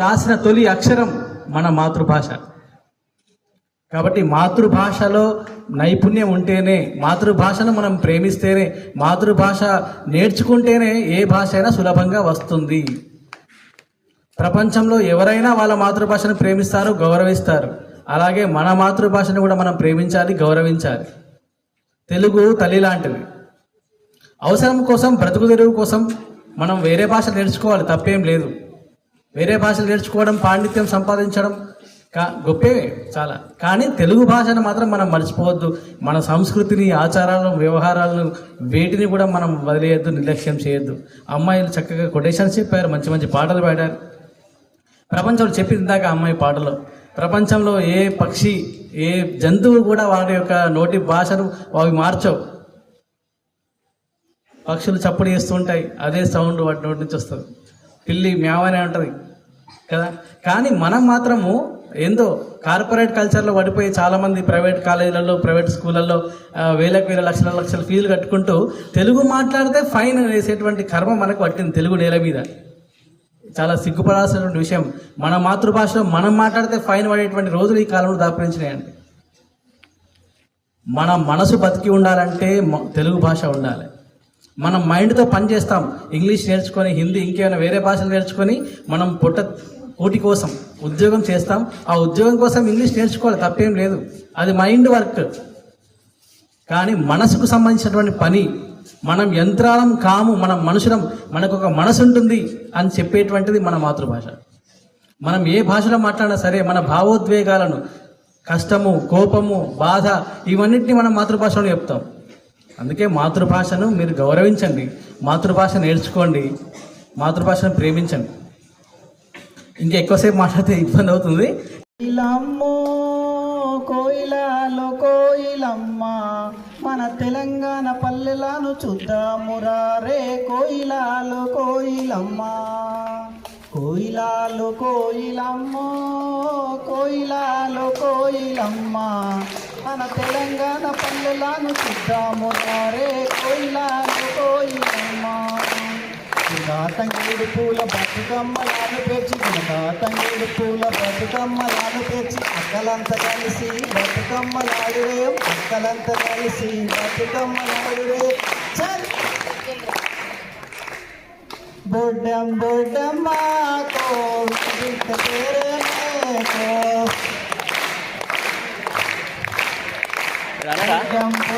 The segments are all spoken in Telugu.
రాసిన తొలి అక్షరం మన మాతృభాష. కాబట్టి మాతృభాషలో నైపుణ్యం ఉంటేనే మాతృభాషను మనం ప్రేమిస్తేనే మాతృభాష నేర్చుకుంటేనే ఏ భాష అయినా సులభంగా వస్తుంది. ప్రపంచంలో ఎవరైనా వాళ్ళ మాతృభాషను ప్రేమిస్తారు గౌరవిస్తారు. అలాగే మన మాతృభాషను కూడా మనం ప్రేమించాలి గౌరవించాలి. తెలుగు తల్లి లాంటిది. అవసరం కోసం బ్రతుకు తెరువు కోసం మనం వేరే భాష నేర్చుకోవాలి తప్పేం లేదు. వేరే భాషలు నేర్చుకోవడం పాండిత్యం సంపాదించడం కా గొప్పే చాలా. కానీ తెలుగు భాషను మాత్రం మనం మర్చిపోవద్దు. మన సంస్కృతిని ఆచారాలను వ్యవహారాలను వేటిని కూడా మనం వదిలేయద్దు నిర్లక్ష్యం చేయొద్దు. అమ్మాయిలు చక్కగా కొటేషన్స్ చెప్పారు మంచి మంచి పాటలు పాడారు. ప్రపంచంలో చెప్పింది ఇందాక అమ్మాయి పాటలో ప్రపంచంలో ఏ పక్షి ఏ జంతువు కూడా వాటి యొక్క నోటి భాషను అవి మార్చవు. పక్షులు చప్పుడు చేస్తుంటాయి అదే సౌండ్ వాటి నోటి నుంచి వస్తుంది. పిల్లి మ్యావనే ఉంటుంది కదా? కానీ మనం మాత్రము ఏందో కార్పొరేట్ కల్చర్లో పడిపోయి చాలామంది ప్రైవేట్ కాలేజీలలో ప్రైవేట్ స్కూళ్ళల్లో వేలకు వేల లక్షల లక్షల ఫీజులు కట్టుకుంటూ తెలుగు మాట్లాడితే ఫైన్ వేసేటువంటి కర్మ మనకు పట్టింది తెలుగు నేల మీద. చాలా సిగ్గుపడాల్సినటువంటి విషయం. మన మాతృభాషలో మనం మాట్లాడితే ఫైన్ పడేటువంటి రోజులు ఈ కాలంలో దాపరించినాయండి. మన మనసు బతికి ఉండాలంటే తెలుగు భాష ఉండాలి. మనం మైండ్తో పని చేస్తాం. ఇంగ్లీష్ నేర్చుకొని హిందీ ఇంకేమైనా వేరే భాషలు నేర్చుకొని మనం పుట్ట కోటి కోసం ఉద్యోగం చేస్తాం. ఆ ఉద్యోగం కోసం ఇంగ్లీష్ నేర్చుకోవాలి తప్పేం లేదు. అది మైండ్ వర్క్. కానీ మనసుకు సంబంధించినటువంటి పని మనం యంత్రాలం కాము మనం మనుషులం మనకు ఒక మనసు ఉంటుంది అని చెప్పేటువంటిది మన మాతృభాష. మనం ఏ భాషలో మాట్లాడినా సరే మన భావోద్వేగాలను కష్టము కోపము బాధ ఇవన్నిటిని మనం మాతృభాషలో చెప్తాం. అందుకే మాతృభాషను మీరు గౌరవించండి. మాతృభాష నేర్చుకోండి. మాతృభాషను ప్రేమించండి. ఇంకా ఎక్కువసేపు మాట్లాడితే ఇబ్బంది అవుతుంది. కోయిలాలో కోయిలమ్మ మన తెలంగాణ పల్లెలను చూద్దామురా రే కోయిలాలో కోయిలమ్మ. కోయిలాలో కోయిలమ్మ కోయిలాలో కోయిలమ్మ. మన తెలంగాణ పల్లెలను చూద్దాము. రే కోయిలాలో కోయిలమ్మ తంగేడు పూల బతుకమ్మలాను పేర్చి తంగేడు పూల బతుకమ్మలాను పేర్చి అక్కలంతా కలిసి బతుకమ్మలాడురే అక్కలంతా కలిసి బతుకమ్మలాడురే చల్! బొడ్డం బొడ్డమ్మాకో బిడ్డ పేరే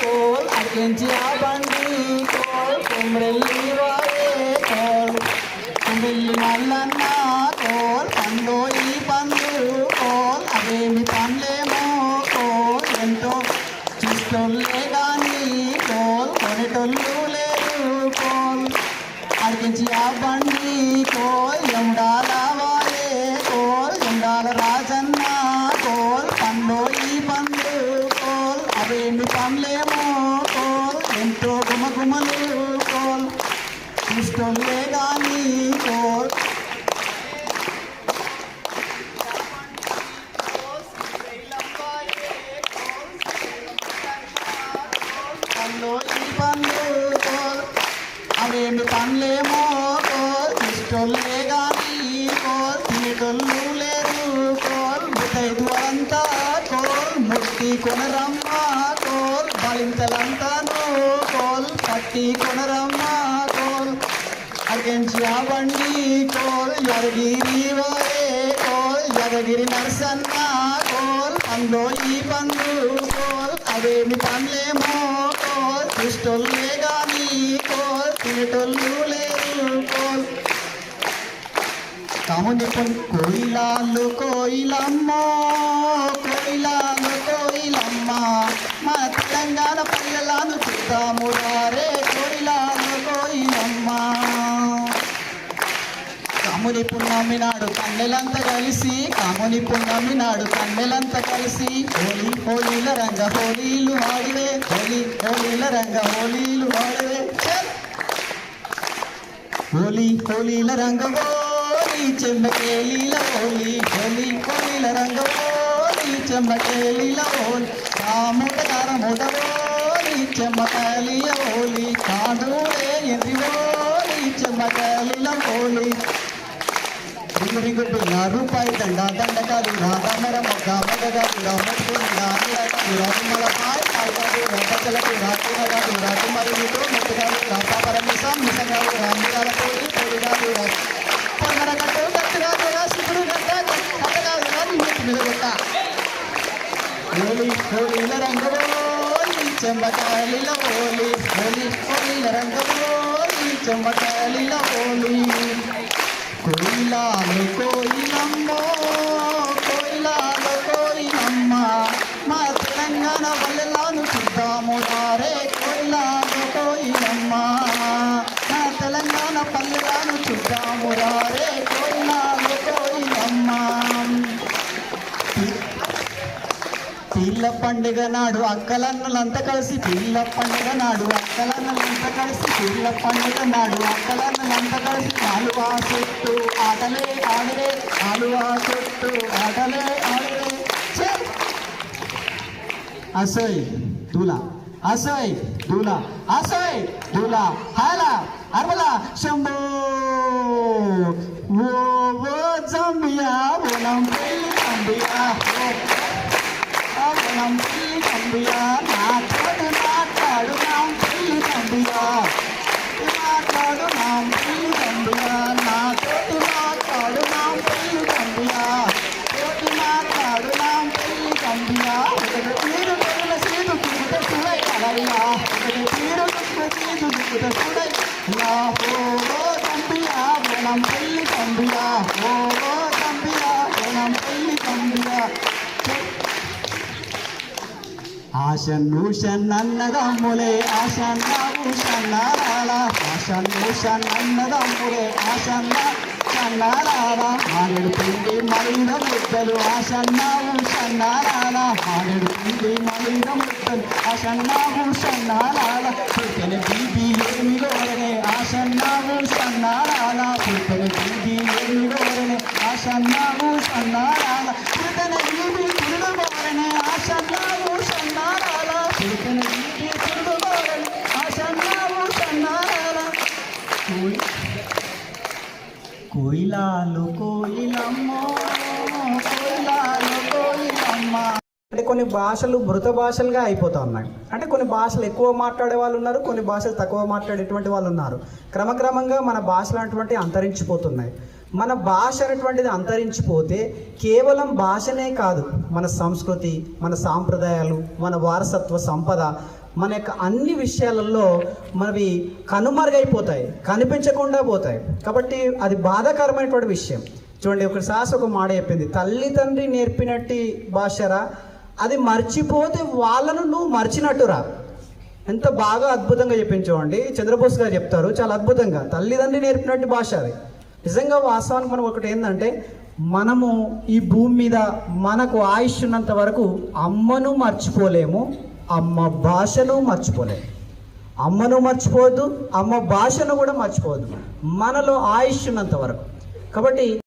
కోల్ అర్కించి ఆ బండి కోల్ కుమ్రెల్లి వాడే కోల్ కుమిల్లి మల్లన్న కోల్ కోల్ కోల్ ముట్టి కొనరమ్మ కోల్ బలింతలంతాను కోల్ పట్టి కొనరమ్మ కోల్. అగెంచి ఆ బండి కోల్ ఎరగిరి కామని కోయిలాలు కోయిలమ్మ కోయిలాలు కోయిలమ్మ. మన తెలంగాణ పల్లెలను చూద్దాము రే కోయిలాలు కోయిలమ్మ. కాముని పున్నమి నాడు కన్నెలంతా కలిసి కాముని పున్నమి నాడు కన్నెలంతా కలిసి హోలీ హోలీల రంగ హోలీలు ఆడివే హోలీ హోలీల రంగ హోలీలు ఆడివే హోలీ హోలీల రంగ హోలీ కొలి కొలిల హోలీ హోలీల రంగ హోలీ చెమ్మకేలీల హోలీ కాముట కారముట హోలీ చెమ్మకాలియ రూపాయి దండ దండకాలు రామర మొగ్గ మొగ్గగాదు రామకు రామల రామల పాయ్ పాయగాదు రాపచలకు రాకునగాదు రాకుమరి నీతో మెట్టుగాదు రాపాపర హోలీల రంగోలి హోలీ హోలీ హోలీల రంగోలి హోలీ కోయిలాలు కోయిలమ్మో కోయిలాలు కోయిలమ్మ మా తెలంగాణ వల్లలాను చూద్దాము రారే కోయిలాలు కోయిలమ్మ మా తెలంగాణ పల్లెలాను చూద్దాము రా పిల్ల పండుగ నాడు అక్కలన్నలంతా కలిసి పిల్ల పండుగ నాడు అక్కలన్నలంతా కలిసి పిల్ల పండుగ నాడు అక్కలన్నలంతా కలిసి ఆలువా చెట్టు ఆటలే ఆడలే ఆలువా చెట్టు ఆటలే ఆడలే అసోయ్ దూలా అసోయ్ దూలా అసోయ్ దూలా హాలా అర్బలా శంభో Yeah. ఆశన్నూషన్ అన్నదమ్ములే ఆశన్న ఊషన్నారాల ఆశన్నూషన్ అన్నదమ్ములే ఆశన్న చన్నారాల. మానేడు పిండి మరీద ముద్దలు ఆశన్న ఊషన్నారాల మానేడు పిండి మరీద ముద్దలు ఆశన్న ఊషన్నారాల పుట్టెన బీబీ ఏమి ఆశన్న ఊషన్నారాల పుట్టెన బీబీ ఏమి ఆశన్న ఊషన్నారాల పుట్టెన బీబీ తిరుగుబోరనే ఆశన్న కోయిలాలు కోయిలమ్మో కోయిలాలు కోయిలమ్మ. అంటే కొన్ని భాషలు మృత భాషలుగా అయిపోతా ఉన్నాయి అంటే కొన్ని భాషలు ఎక్కువ మాట్లాడే వాళ్ళు ఉన్నారు కొన్ని భాషలు తక్కువ మాట్లాడేటువంటి వాళ్ళు ఉన్నారు. క్రమక్రమంగా మన భాషలు అటువంటి అంతరించిపోతున్నాయి. మన భాష అనేటువంటిది అంతరించిపోతే కేవలం భాషనే కాదు మన సంస్కృతి మన సాంప్రదాయాలు మన వారసత్వ సంపద మన యొక్క అన్ని విషయాలలో మనవి కనుమరుగైపోతాయి కనిపించకుండా పోతాయి. కాబట్టి అది బాధాకరమైనటువంటి విషయం. చూడండి ఒక సాస్ ఒక మాట చెప్పింది తల్లి తండ్రి నేర్పినట్టు భాషరా అది మర్చిపోతే వాళ్ళను నువ్వు మర్చినట్టురా. ఎంత బాగా అద్భుతంగా చెప్పింది చూడండి. చంద్రబోస్ గారు చెప్తారు చాలా అద్భుతంగా తల్లిదండ్రి నేర్పినట్టు భాష అది. నిజంగా వాస్తవానికి మనం ఒకటి ఏంటంటే మనము ఈ భూమి మీద మనకు ఆయుష్ ఉన్నంత వరకు అమ్మను మర్చిపోలేము అమ్మ భాషను మర్చిపోలే. అమ్మను మర్చిపోవద్దు అమ్మ భాషను కూడా మర్చిపోవద్దు. మనలో ఆయుష్ ఉన్నంత వరకు. కాబట్టి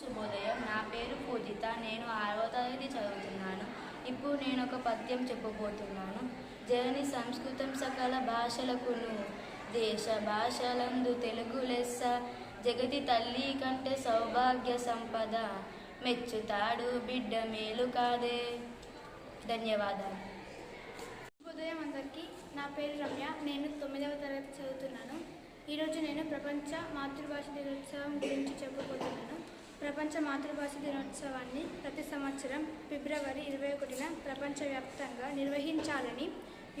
శుభోదయం నా పేరు పూజిత నేను ఆరవ తరగతి చదువుతున్నాను. ఇప్పుడు నేను ఒక పద్యం చెప్పబోతున్నాను. జనని సంస్కృతం సకల భాషలకును దేశ భాషలందు తెలుగు లెస్స జగతి తల్లి కంటే సౌభాగ్య సంపద మెచ్చుతాడు బిడ్డ మేలు కాదే. ధన్యవాదాలు. శుభోదయం అందరికీ నా పేరు రమ్య నేను తొమ్మిదవ తరగతి చదువుతున్నాను. ఈరోజు నేను ప్రపంచ మాతృభాష దినోత్సవం గురించి చెప్పబోతున్నాను. ప్రపంచ మాతృభాష దినోత్సవాన్ని ప్రతి సంవత్సరం ఫిబ్రవరి ఇరవై ఒకటిన ప్రపంచవ్యాప్తంగా నిర్వహించాలని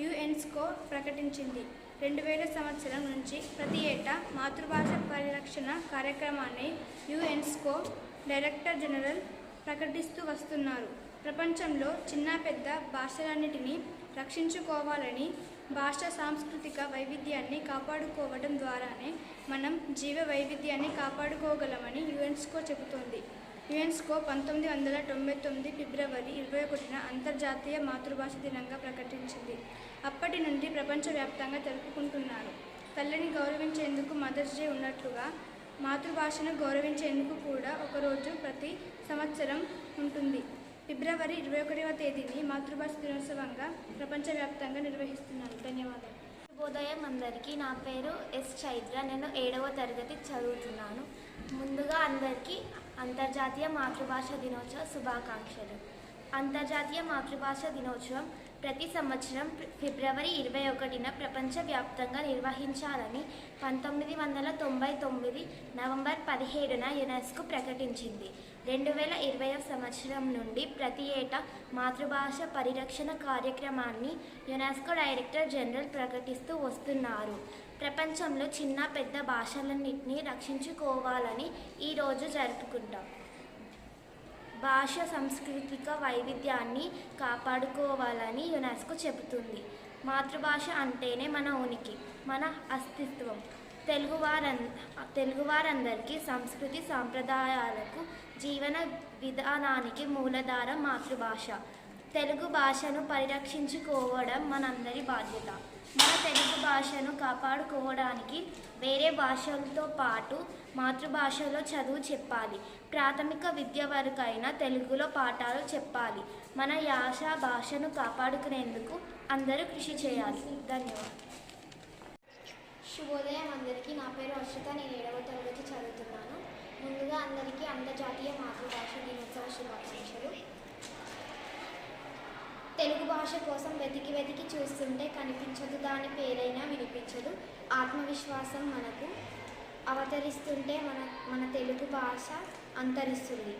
యుఎన్స్కో ప్రకటించింది. రెండు వేల సంవత్సరం నుంచి ప్రతి ఏటా మాతృభాష పరిరక్షణ కార్యక్రమాన్ని యుఎన్స్కో డైరెక్టర్ జనరల్ ప్రకటిస్తూ వస్తున్నారు. ప్రపంచంలో చిన్న పెద్ద భాషలన్నిటినీ రక్షించుకోవాలని భాష సాంస్కృతిక వైవిధ్యాన్ని కాపాడుకోవడం ద్వారానే మనం జీవ వైవిధ్యాన్ని కాపాడుకోగలమని యునెస్కో చెబుతోంది. యునెస్కో పంతొమ్మిది వందల తొంభై తొమ్మిది ఫిబ్రవరి ఇరవై ఒకటిన అంతర్జాతీయ మాతృభాష దినంగా ప్రకటించింది. అప్పటి నుండి ప్రపంచవ్యాప్తంగా జరుపుకుంటున్నారు. తల్లిని గౌరవించేందుకు మదర్స్ డే ఉన్నట్లుగా మాతృభాషను గౌరవించేందుకు కూడా ఒకరోజు ప్రతి సంవత్సరం ఉంటుంది. ఫిబ్రవరి ఇరవై ఒకటవ తేదీని మాతృభాష దినోత్సవంగా ప్రపంచవ్యాప్తంగా నిర్వహిస్తున్నారు ధన్యవాదాలు. శుభోదయం అందరికీ. నా పేరు ఎస్ చైత్ర. నేను ఏడవ తరగతి చదువుతున్నాను. ముందుగా అందరికీ అంతర్జాతీయ మాతృభాష దినోత్సవ శుభాకాంక్షలు. అంతర్జాతీయ మాతృభాష దినోత్సవం ప్రతి సంవత్సరం ఫిబ్రవరి ఇరవై ఒకటిన ప్రపంచవ్యాప్తంగా నిర్వహించాలని పంతొమ్మిది వందల తొంభై తొమ్మిది నవంబర్ పదిహేడున యునెస్కో ప్రకటించింది. రెండు వేల ఇరవై సంవత్సరం నుండి ప్రతి ఏటా మాతృభాష పరిరక్షణ కార్యక్రమాన్ని యునెస్కో డైరెక్టర్ జనరల్ ప్రకటిస్తూ వస్తున్నారు. ప్రపంచంలో చిన్న పెద్ద భాషలన్నింటినీ రక్షించుకోవాలని ఈరోజు జరుపుకుంటాం. భాష సాంస్కృతిక వైవిధ్యాన్ని కాపాడుకోవాలని యునెస్కో చెబుతుంది. మాతృభాష అంటేనే మన ఉనికి మన అస్తిత్వం. తెలుగువారం తెలుగువారందరికీ సంస్కృతి సాంప్రదాయాలకు జీవన విధానానికి మూలధారం మాతృభాష. తెలుగు భాషను పరిరక్షించుకోవడం మనందరి బాధ్యత. మన తెలుగు భాషను కాపాడుకోవడానికి వేరే భాషలతో పాటు మాతృభాషలో చదువు చెప్పాలి. ప్రాథమిక విద్య వరకైనా తెలుగులో పాఠాలు చెప్పాలి. మన యాస భాషను కాపాడుకునేందుకు అందరూ కృషి చేయాలి. ధన్యవాదాలు. శుభోదయం అందరికీ. నా పేరు హర్షిత. నేను ఏడవ తరగతి చదువుతున్నాను. ముందుగా అందరికీ అంతర్జాతీయ మాతృభాష దినోత్సవ శుభాకాంక్షలు. తెలుగు భాష కోసం వెతికి వెతికి చూస్తుంటే కనిపించదు దాని పేరైనా వినిపించదు. ఆత్మవిశ్వాసం మనకు అవతరిస్తుంటే మన మన తెలుగు భాష అంతరిస్తుంది.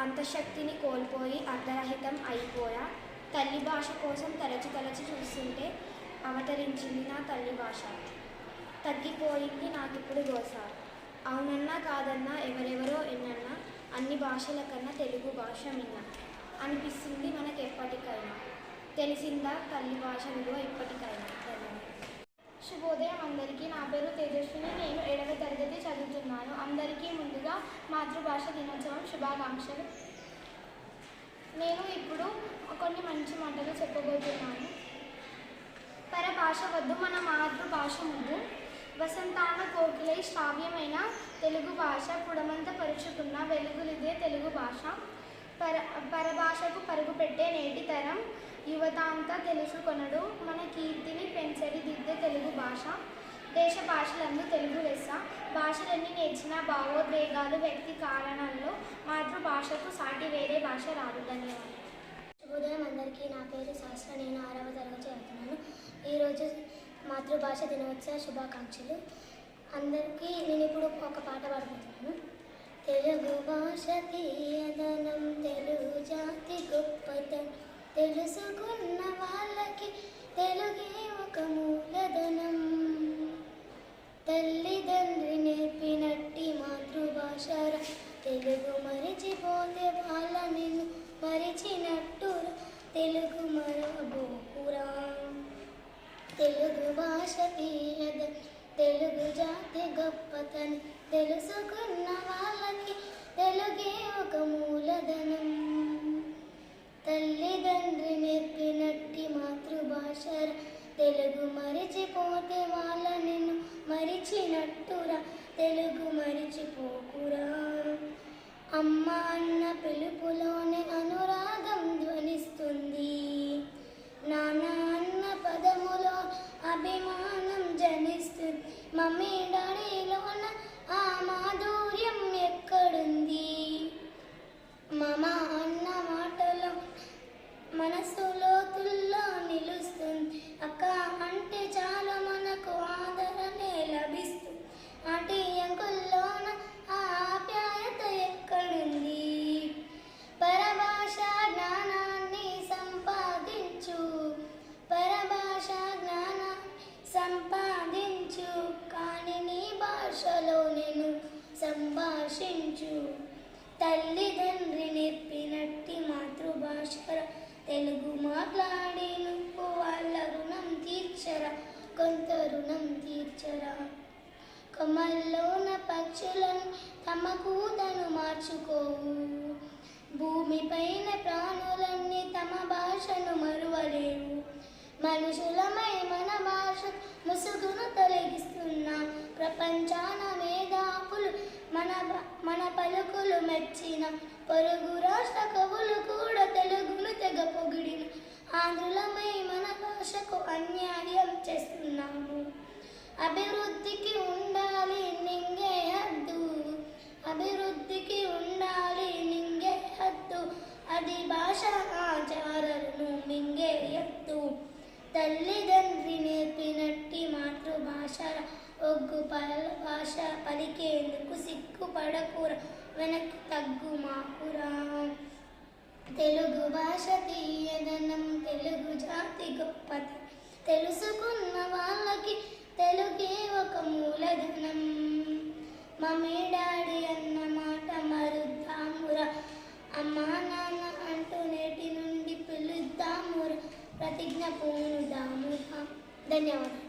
అంతశక్తిని కోల్పోయి అర్ధరహితం అయిపోయా. తల్లి భాష కోసం తరచు తలచి చూస్తుంటే అవతరించింది నా తల్లి భాష. తగ్గిపోయింది నాకిప్పుడు గోస. అవునన్నా కాదన్నా ఎవరెవరో ఎన్నన్నా అన్ని భాషల కన్నా తెలుగు భాష మిన్న. అనిపిస్తుంది మనకు ఎప్పటికైనా తెలిసిందా తల్లి భాష విలువ ఎప్పటికైనా? శుభోదయం అందరికీ. నా పేరు తేజస్విని. నేను ఏడవ తరగతి చదువుతున్నాను. అందరికీ ముందుగా మాతృభాష దినోత్సవం శుభాకాంక్షలు. నేను ఇప్పుడు కొన్ని మంచి మాటలు చెప్పబోతున్నాను. పరభాష వద్దు మన మాతృభాష ముందు వసంతాన కోకిలై శ్రావ్యమైన తెలుగు భాష పుడమంత పరుచుకున్న వెలుగులిదే తెలుగు భాష. పర పరభాషకు పరుగు పెట్టే నేటి తరం యువత అంతా తెలుసుకొనడు మన కీర్తిని పెంచడి దిద్దే తెలుగు భాష. దేశ భాషలందు తెలుగు లెస్స భాషలన్నీ నేర్చిన భావోద్వేగాలు వ్యక్తి కారణాల్లో మాతృభాషకు సాటి వేరే భాష రాదు. ధన్యవాదాలు శుభోదయం అందరికీ నా పేరు శాస్త్ర నేను ఆరవ తరగతి చదువుతున్నాను ఈరోజు మాతృభాష దినోత్సవ శుభాకాంక్షలు. అందరికీ నేను ఇప్పుడు ఒక పాట పాడుకుంటున్నాను తెలుగు భాష తీయదనం తెలుగు జాతి గొప్పతనం. తెలుసుకున్న వాళ్ళకి తెలుగే ఒక మూలధనం. తల్లిదండ్రి నేర్పినట్టి మాతృభాష తెలుగు మరిచిపోతే వాళ్ళ నిన్ను మరిచినట్టు తెలుగు మరబోకురా తెలుగు భాష తీయద తెలుగు జాతి గొప్పతనం తెలుసుకున్న వాళ్ళకి తెలుగే ఒక మూలధనం. తల్లిదండ్రి నేర్పినట్టి మాతృభాష తెలుగు మరిచిపోతే వాళ్ళ నిన్ను మరిచినట్టురా తెలుగు మరిచిపోకురా. అమ్మ అన్న పిలుపులోనే అనురాగం ధ్వనిస్తుంది నానా మమ్మీ డాడీలోన ఆ మాధుర్యం ఎక్కడుంది? మామ అన్న మాటలో మనసు లోతుల్లో నిలుస్తుంది. అక్క అంటే చాలా మనకు ఆదరణే లభిస్తుంది ఆంటీ అంకుల్లోన ఆ ఆప్యాయత ఎక్కడుంది? పరభాష జ్ఞానాన్ని సంపాదించు. పరభాష జ్ఞానాన్ని సంపా సంభాషించు కాని నీ భాషలో నేను సంభాషించు. తల్లిదండ్రి నేర్పినట్టి మాతృభాషరా తెలుగు మాట్లాడి నువ్వు వాళ్ళ రుణం తీర్చరా కొంత రుణం తీర్చరా. కొమల్లోన పక్షులను తమ కూతను మార్చుకోవు. భూమిపైన ప్రాణులన్నీ తమ భాషను మరువలేవు. మనుషులమై మన భాష ముసుగును తొలగిస్తున్నా. ప్రపంచాన మేధాపులు మన భ- మన పలుకులు మెచ్చిన. పొరుగు రాష్ట్ర కవులు కూడా తెలుగును తెగ పొగిడిన. ఆంధ్రులమై మన భాషకు అన్యాయం చేస్తున్నాము. అభివృద్ధికి ఉండాలి నింగే హద్దు. అభివృద్ధికి ఉండాలి నింగే హద్దు. అది భాష ఆచారను మింగే ఎత్తు. తల్లిదండ్రి నేర్పినట్టి మాతృభాష ఒగ్గు పల భాష పలికేందుకు సిగ్గుపడకుర వెనక్కి తగ్గు మాకురా. తెలుగు భాష తీయదనం తెలుగు జాతి గొప్పది. తెలుసుకున్న వాళ్ళకి తెలుగే ఒక మూలధనం. మమ్మీ డాడీ అన్న మాట మరుద్దామురా. అమ్మా నాన్న అంటూ నేటి నుండి పిలుద్దాము. పిలుద్దామురా ప్రతిజ్ఞ పూనుదామురా ధన్యవాదాలు